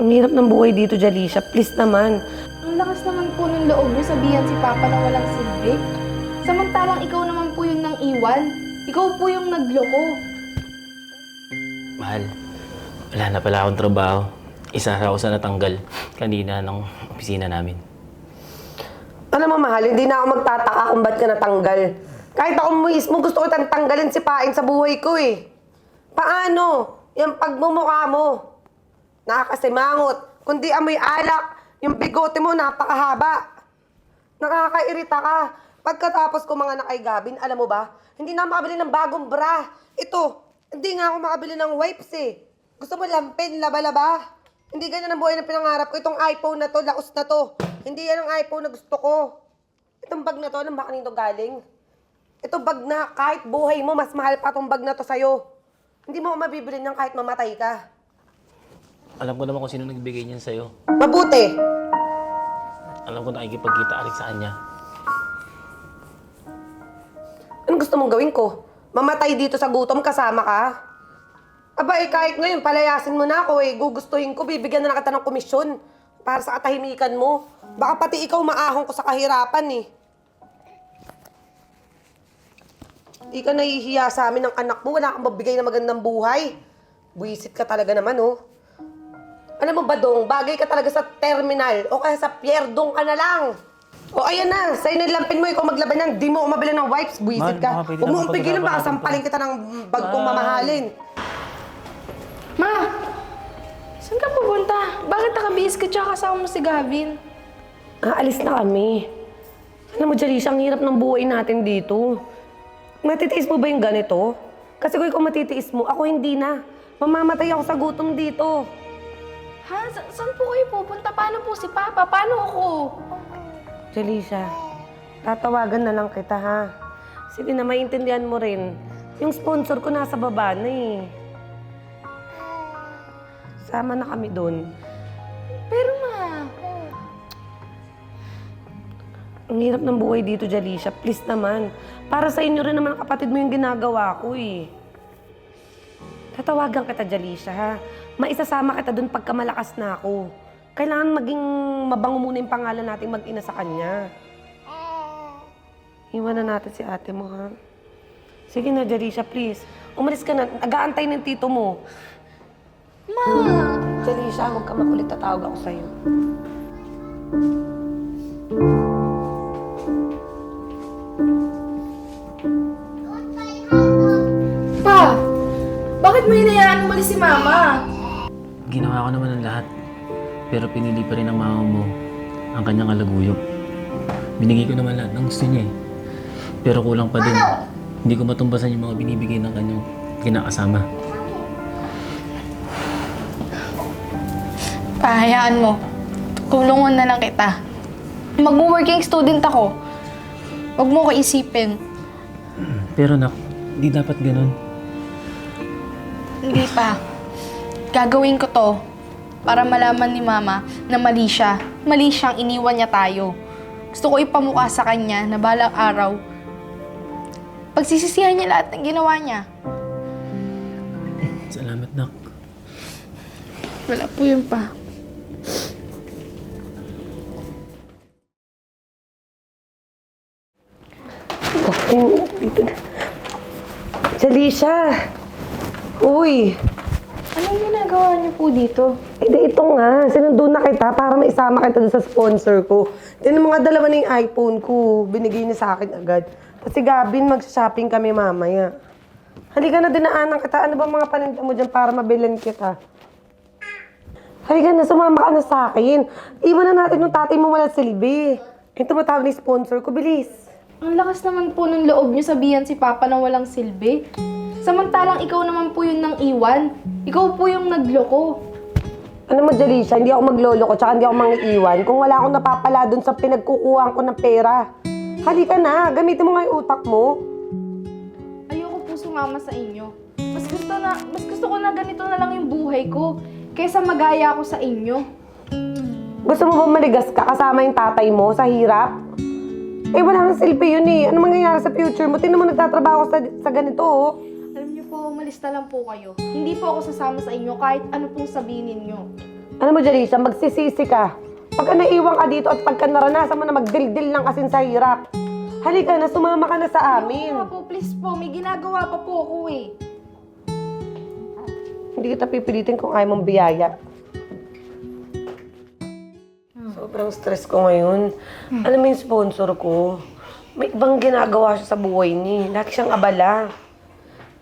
Ang hirap ng buhay dito, Jalisha. Please naman. Ang lakas naman po ng loob niyo sabihan si Papa na walang silbi. Samantalang ikaw naman po yung nang iwan. Ikaw po yung nagloko. Mahal, wala na pala akong trabaho. Isa ako sa natanggal kanina ng opisina namin. Alam mo, mahal, hindi na ako magtataka kung ba't ka natanggal. Kahit ako mismo gusto ko tang tanggalin si Pain sa buhay ko eh. Paano? Yung pagmumukha mo. Nakakasimangot. Kundi amoy alak. Yung bigote mo napakahaba. Nakakairita ka. Pagkatapos ko mga nakay Gabin, alam mo ba? Hindi na makabili ng bagong bra. Ito, hindi nga ako makabili ng wipes eh. Gusto mo lampin, laba-laba? Hindi ganyan ang buhay na pinangarap ko. Itong iPhone na to, laos na to. Hindi yan ang iPhone na gusto ko. Itong bag na to, alam ba kanino galing? Ito bag na kahit buhay mo, mas mahal pa tong bag na to sa'yo. Hindi mo mabibili niyan kahit mamatay ka. Alam ko naman kung sino nagbigay niyan sa'yo. Mabuti. Alam ko nakikipagkita alik sa kanya. Anong gusto mong gawin ko? Mamatay dito sa gutom kasama ka? Aba eh, kahit ngayon, palayasin mo na ako eh. Gugustuhin ko, bibigyan na lang kita ng komisyon para sa katahimikan mo. Baka pati ikaw maahong ko sa kahirapan eh. Di ka nahihiya sa amin ng anak mo, wala kang mabigay na magandang buhay. Buisit ka talaga naman, oh. Alam mo ba, Dong, bagay ka talaga sa terminal o kaya sa pierdong ka na lang. O ayan na, sa'yo nilampin mo, ikaw maglaban yan. Di mo ako mabili ng wipes, buisit Man, ka. pwede Huwag mo naman akong pigilan, baka pag-usapan natin sampalin kita ng bag kong mamahalin. Ma! Saan ka pupunta? Bakit nakabihis ka tsaka kasama mo si Gavin? Aalis na kami. Alam mo, Jalisha, ang hirap ng buhay natin dito. Matitiis mo ba yung ganito? Kasi kung ikaw matitiis mo, ako hindi na. Mamamatay ako sa gutom dito. Ha? Sa- saan po kayo pupunta? Paano po si Papa? Paano ako? Jalisha, tatawagan na lang kita ha. Sige na, maintindihan mo rin. Yung sponsor ko nasa baba na eh. Sama na kami doon. Pero ma, Ang hirap ng buhay dito, Jalisha. Please naman. Para sa inyo rin naman kapatid mo yung ginagawa ko eh. Tatawagan kita, Jalisha, ha? Maisasama kita doon pagka malakas na ako. Kailangan maging mabango muna yung pangalan nating mag-ina sa kanya. Iwan na natin si ate mo, ha? Sige na, Jalisha, please. Umalis ka na. Nag-aantay ng tito mo. ma! Jalisha, huwag ka makulit. Tatawag ako sa'yo. Pa! Bakit mo hinayaan umalis si Mama? Ginawa ko naman ang lahat. Pero pinili pa rin ng mama mo ang kanyang kalaguyok. Binigay ko naman lahat ng gusto niya eh. Pero kulang pa din. Hindi ko matumbasan yung mga binibigay ng kanyang kinakasama. Pahayaan mo. Tulungan na lang kita. Mag-working student ako. Huwag mo ko isipin. Pero nak, di dapat ganun. Hindi pa. Gagawin ko to para malaman ni Mama na mali siya. Mali siyang iniwan niya tayo. Gusto ko ipamukha sa kanya na balang araw, pagsisisihan niya lahat ng ginawa niya. Salamat nak. Wala po yun pa. Oh, dito na. Jalisha! Uy! Anong ginagawa niyo po dito? Eh, di ito nga. Sinundo na kita para maisama kita doon sa sponsor ko. Tinan mo nga dalawa na yung iPhone ko. Binigay niya sa akin agad. Kasi Gabin, mag-shopping kami mamaya. Halika na, dinaanan kita. Ano ba mga paninda mo dyan para mabilan kita? Halika na, sumama ka na sa akin. Iwan na natin yung tatay mo wala silbi. Yung tumatawag ni sponsor ko, bilis. Ang lakas naman po ng loob niyo sabihan si Papa na walang silbi. Samantalang ikaw naman po yung nang iwan. Ikaw po yung nagloko. Ano mo, Jalisha, hindi ako maglolo ko, tsaka hindi ako mangiiwan kung wala akong napapala dun sa pinagkukuhaan ko ng pera. Halika na, gamitin mo nga yung utak mo. Ayoko po sumama sa inyo. Mas gusto na, mas gusto ko na ganito na lang yung buhay ko kaysa magaya ako sa inyo. Gusto mo ba maligas ka kasama yung tatay mo sa hirap? Eh, wala nang silbi yun eh. Ano mangyayari sa future mo? Tinan mo nagtatrabaho sa, sa ganito, oh. Umalis na lang po kayo. Hindi po ako sasama sa inyo kahit ano pong sabihin ninyo. Alam mo, Jarisa, magsisisi ka. Pagka naiwan ka dito at pagka naranasan mo na magdildil lang kasi sa hirap. Halika na, sumama ka na sa amin. Ayoko po, please po. May ginagawa pa po ako eh. Hindi kita pipilitin kung ayaw mong biyaya. Sobrang stress ko ngayon. Alam mo yung sponsor ko, may ibang ginagawa siya sa buhay niya. Lagi siyang abala.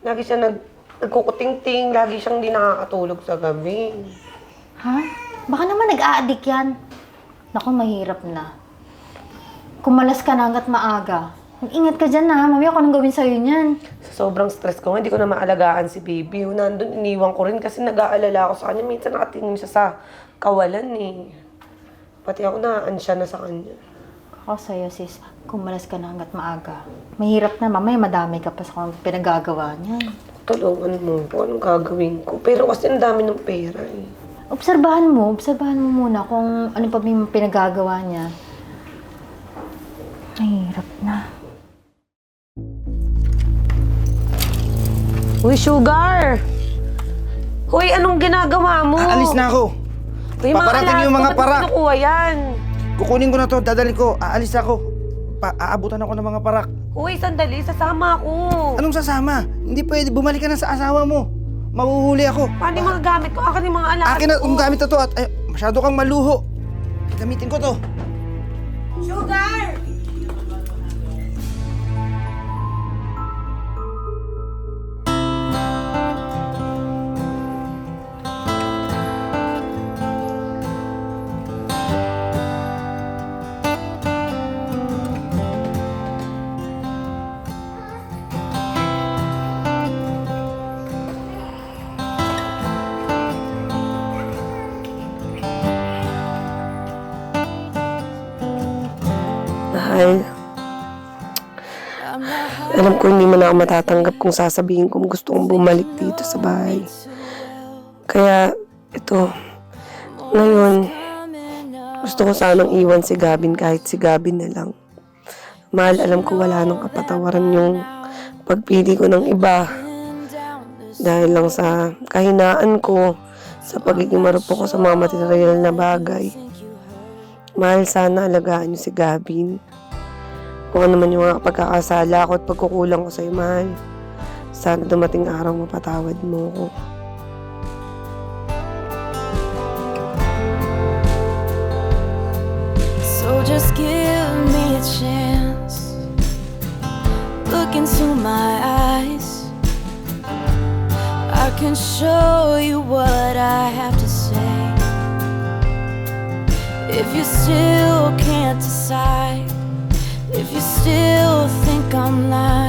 Lagi siya nag, nagkukuting-ting. Lagi siyang di nakakatulog sa gabi. Ha? Baka naman nag-a-addict yan. Naku, mahirap na. Kumalas ka na hanggat maaga. Mag-ingat ka dyan na. Mamaya ko nang gawin sa'yo niyan. Sa sobrang stress ko, hindi ko na maalagaan si baby. Yung nandun, iniwan ko rin kasi nag-aalala ako sa kanya. Minsan nakatingin siya sa kawalan eh. Pati ako naan siya na sa kanya. Ako sa'yo, sis. Kumalas ka na hanggat maaga. Mahirap na. Mamaya madami ka pa sa kung pinagagawa niyan. Tulungan mo ko, anong gagawin ko. Pero kasi ang dami ng pera eh. Obserbahan mo. Obserbahan mo muna kung ano pa yung pinagagawa niya. Mahirap na. Uy, Sugar! Uy, anong ginagawa mo? Aalis na ako. Uy, Paparating alas yung ko, mga mo para. kinukuha yan? Kukunin ko na to, dadalhin ko. Aalis ako. Pa aabutan ako ng mga parak. Uy, sandali, sasama ako. Anong sasama? Hindi pwede. Bumalik ka na sa asawa mo. Mahuhuli ako. Paano yung mga gamit ko? Akin yung mga alakad Akin na ko. gamit na to at ay, masyado kang maluho. Gamitin ko to. Sugar! Mahal. Alam ko hindi mo na ako matatanggap kung sasabihin kong gusto kong bumalik dito sa bahay. Kaya, ito, ngayon, gusto ko sanang iwan si Gabin kahit si Gabin na lang. Mahal, alam ko wala nang kapatawaran yung pagpili ko ng iba. Dahil lang sa kahinaan ko, sa pagiging marupok ko sa mga material na bagay. Mahal, sana alagaan niyo si Gabin. Kung ano man yung mga pagkakasala ko at pagkukulang ko sa'yo, mahal. Sana dumating araw mapatawad mo ko. So just give me a chance. Look into my eyes. I can show you what I have to say. If you still can't decide, if you still think I'm lying.